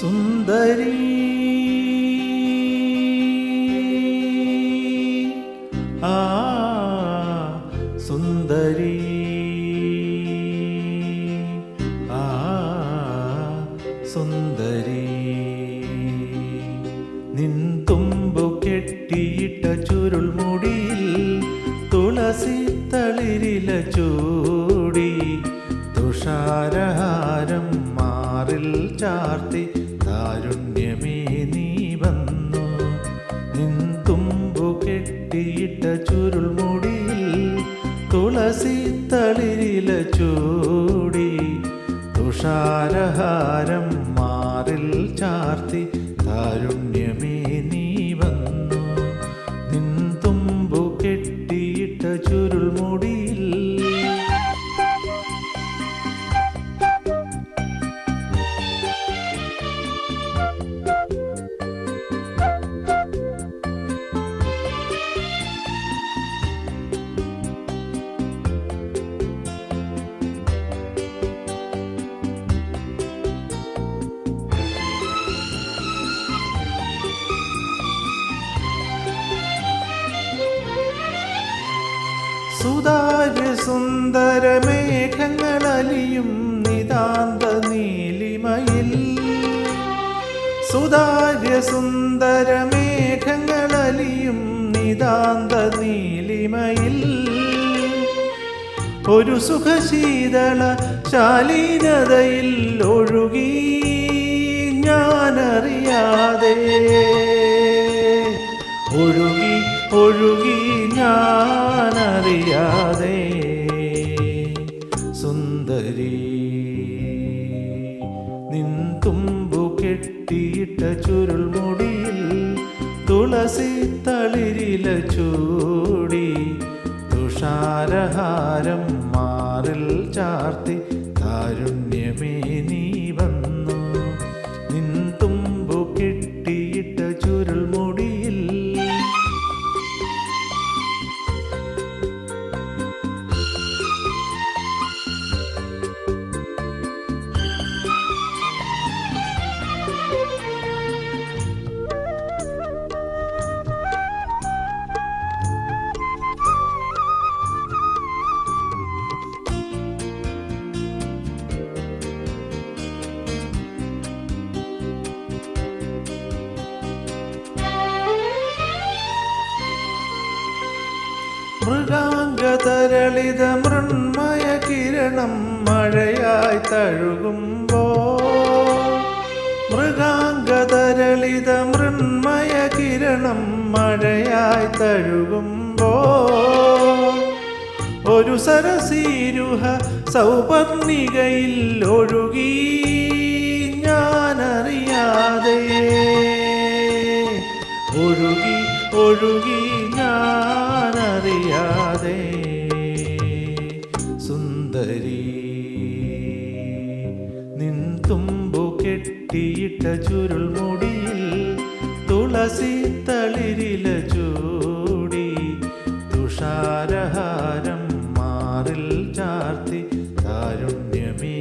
സുന്ദരി. ആ സുന്ദരി. ആ സുന്ദരി. നിൻ തുമ്പു ചുരുൾ മുടിയിൽ തുളസി തളിരില ചൂടി. തുഷാരഹാരം മാറിൽ ചാർത്തി തുഷാരഹാരം മാറിൽ ചാർത്തി താരുണ്യമേ സുതാര്യ സുന്ദര മേഘങ്ങളലിയും നിതാന്ത നീലിമയിൽ സുതാര്യ സുന്ദര മേഘങ്ങളലിയും നിതാന്ത നീലിമയിൽ ഒരു സുഖശീതള ശാലീനതയിൽ ഒഴുകി ഞാനറിയാതെ ഒഴുകി ഒഴുകി ഞാനറിയാതെ സുന്ദരി നിൻ തുമ്പു കെട്ടിയിട്ട ചുരുൾമുടിയിൽ തുളസി തളിരില ചൂടി തുഷാരഹാരം മാറിൽ ചാർത്തി മൃഗാംഗതരളിത മൃണ്മയ കിരണം മഴയായി തഴുകുമ്പോ. മൃഗാംഗതരളിത മൃണ്മയ കിരണം മഴയായി തഴുകുമ്പോ. ഒരു സരസീരുഹ സൗപർണികയിൽ ഒഴുകി ഞാനറിയാതെ. ഒഴുകി ഒഴുകി ഞാനറിയാതെ സുന്ദരി നിൻ തുമ്പു കെട്ടിയിട്ട ചുരുൾമുടിയിൽ തുളസി തളിരില ചൂടി തുഷാരഹാരം മാറിൽ ചാർത്തി കാരുണ്യമേ